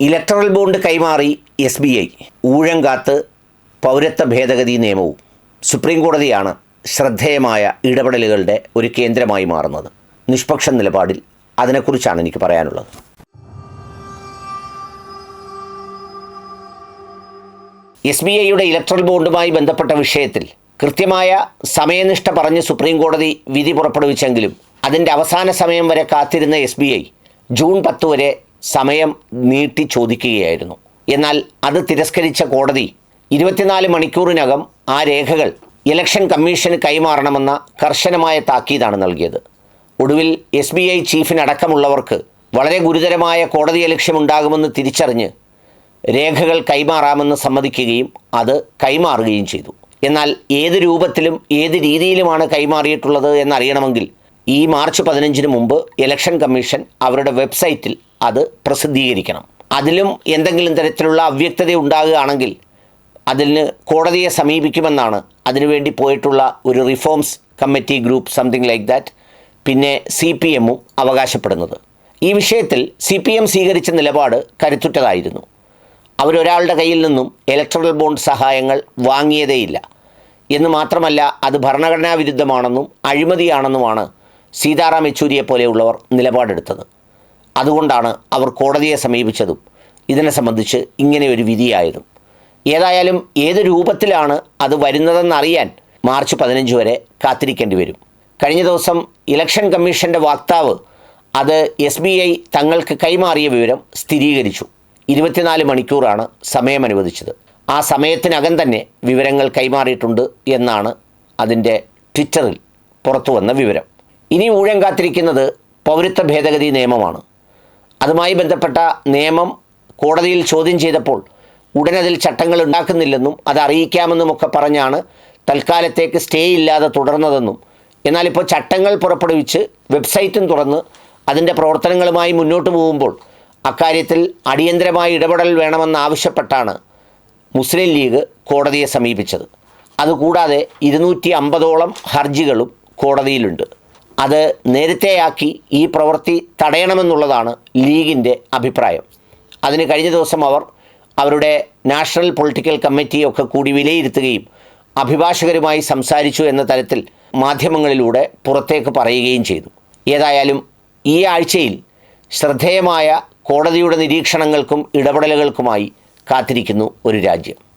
Electoral bond കൈമാറി S B I. ഊഴങ്കാത്ത് പൗരത്വ ഭേദഗതി നിയമവും സുപ്രീം കോടതിയാണ് ശ്രദ്ധേയമായ ഇടപെടലുകളുടെ ഒരു കേന്ദ്രമായി മാറുന്നത്. നിഷ്പക്ഷ നിലപാടിൽ അതിനെക്കുറിച്ചാണ് എനിക്ക് പറയാനുള്ളത്. എസ് ബി ഐയുടെ ഇലക്ട്രൽ ബോണ്ടുമായി ബന്ധപ്പെട്ട വിഷയത്തിൽ കൃത്യമായ സമയനിഷ്ഠ പറഞ്ഞ് സുപ്രീം കോടതി വിധി പുറപ്പെടുവിച്ചെങ്കിലും അതിന്റെ അവസാന സമയം വരെ കാത്തിരുന്ന എസ് ബി ഐ ജൂൺ പത്ത് വരെ സമയം നീട്ടി ചോദിക്കുകയായിരുന്നു. എന്നാൽ അത് തിരസ്കരിച്ച കോടതി ഇരുപത്തിനാല് മണിക്കൂറിനകം ആ രേഖകൾ ഇലക്ഷൻ കമ്മീഷന് കൈമാറണമെന്ന കർശനമായ താക്കീതാണ് നൽകിയത്. ഒടുവിൽ എസ് ബി ഐ ചീഫിനടക്കമുള്ളവർക്ക് വളരെ ഗുരുതരമായ കോടതി ലക്ഷ്യമുണ്ടാകുമെന്ന് തിരിച്ചറിഞ്ഞ് രേഖകൾ കൈമാറാമെന്ന് സമ്മതിക്കുകയും അത് കൈമാറുകയും ചെയ്തു. എന്നാൽ ഏത് രൂപത്തിലും ഏത് രീതിയിലുമാണ് കൈമാറിയിട്ടുള്ളത് എന്നറിയണമെങ്കിൽ ഈ മാർച്ച് പതിനഞ്ചിന് മുമ്പ് ഇലക്ഷൻ കമ്മീഷൻ അവരുടെ വെബ്സൈറ്റിൽ അത് പ്രസിദ്ധീകരിക്കണം. അതിലും എന്തെങ്കിലും തരത്തിലുള്ള അവ്യക്തത ഉണ്ടാകുകയാണെങ്കിൽ അതിന് കോടതിയെ സമീപിക്കുമെന്നാണ് അതിനുവേണ്ടി പോയിട്ടുള്ള ഒരു reforms committee group something like that പിന്നെ സി പി എമ്മും അവകാശപ്പെടുന്നത്. ഈ വിഷയത്തിൽ സി പി എം സ്വീകരിച്ച നിലപാട് കരുത്തുറ്റതായിരുന്നു. അവരൊരാളുടെ കയ്യിൽ നിന്നും ഇലക്ട്രൽ ബോണ്ട് സഹായങ്ങൾ വാങ്ങിയതേയില്ല. എന്ന് മാത്രമല്ല അത് ഭരണഘടനാ വിരുദ്ധമാണെന്നും അഴിമതിയാണെന്നുമാണ് സീതാറാം യെച്ചൂരിയെ പോലെയുള്ളവർ നിലപാടെടുത്തത്. അതുകൊണ്ടാണ് അവർ കോടതിയെ സമീപിച്ചതും ഇതിനെ സംബന്ധിച്ച് ഇങ്ങനെ ഒരു വിധിയായതും. ഏതായാലും ഏത് രൂപത്തിലാണ് അത് വരുന്നതെന്നറിയാൻ മാർച്ച് പതിനഞ്ച് വരെ കാത്തിരിക്കേണ്ടി വരും. കഴിഞ്ഞ ദിവസം ഇലക്ഷൻ കമ്മീഷന്റെ വക്താവ് അത് എസ് ബി ഐ തങ്ങൾക്ക് കൈമാറിയ വിവരം സ്ഥിരീകരിച്ചു. ഇരുപത്തിനാല് മണിക്കൂറാണ് സമയം അനുവദിച്ചത്. ആ സമയത്തിനകം തന്നെ വിവരങ്ങൾ കൈമാറിയിട്ടുണ്ട് എന്നാണ് അതിന്റെ ട്വിറ്ററിൽ പുറത്തു വന്ന വിവരം. ഇനി ഊഴം കാത്തിരിക്കുന്നത് പൗരത്വ ഭേദഗതി നിയമമാണ്. അതുമായി ബന്ധപ്പെട്ട നിയമം കോടതിയിൽ ചോദ്യം ചെയ്തപ്പോൾ ഉടനതിൽ ചട്ടങ്ങൾ ഉണ്ടാക്കുന്നില്ലെന്നും അത് അറിയിക്കാമെന്നുമൊക്കെ പറഞ്ഞാണ് തൽക്കാലത്തേക്ക് സ്റ്റേ ഇല്ലാതെ തുടർന്നതെന്നും. എന്നാൽ ഇപ്പോൾ ചട്ടങ്ങൾ പുറപ്പെടുവിച്ച് വെബ്സൈറ്റും തുറന്ന് അതിന്റെ പ്രവർത്തനങ്ങളുമായി മുന്നോട്ട് പോകുമ്പോൾ അക്കാര്യത്തിൽ അടിയന്തരമായ ഇടപെടൽ വേണമെന്നാവശ്യപ്പെട്ടാണ് മുസ്ലിം ലീഗ് കോടതിയെ സമീപിച്ചത്. അതുകൂടാതെ ഇരുന്നൂറ്റി അമ്പതോളം ഹർജികളും കോടതിയിലുണ്ട്. അത് നേരത്തെയാക്കി ഈ പ്രവൃത്തി തടയണമെന്നുള്ളതാണ് ലീഗിന്റെ അഭിപ്രായം. അതിന് കഴിഞ്ഞ ദിവസം അവർ അവരുടെ നാഷണൽ പൊളിറ്റിക്കൽ കമ്മിറ്റിയൊക്കെ കൂടി വിലയിരുത്തുകയും അഭിഭാഷകരുമായി സംസാരിച്ചു എന്ന തരത്തിൽ മാധ്യമങ്ങളിലൂടെ പുറത്തേക്ക് പറയുകയും ചെയ്തു. ഏതായാലും ഈ ആഴ്ചയിൽ ശ്രദ്ധേയമായ കോടതിയുടെ നിരീക്ഷണങ്ങൾക്കും ഇടപെടലുകൾക്കുമായി കാത്തിരിക്കുന്നു ഒരു രാജ്യം.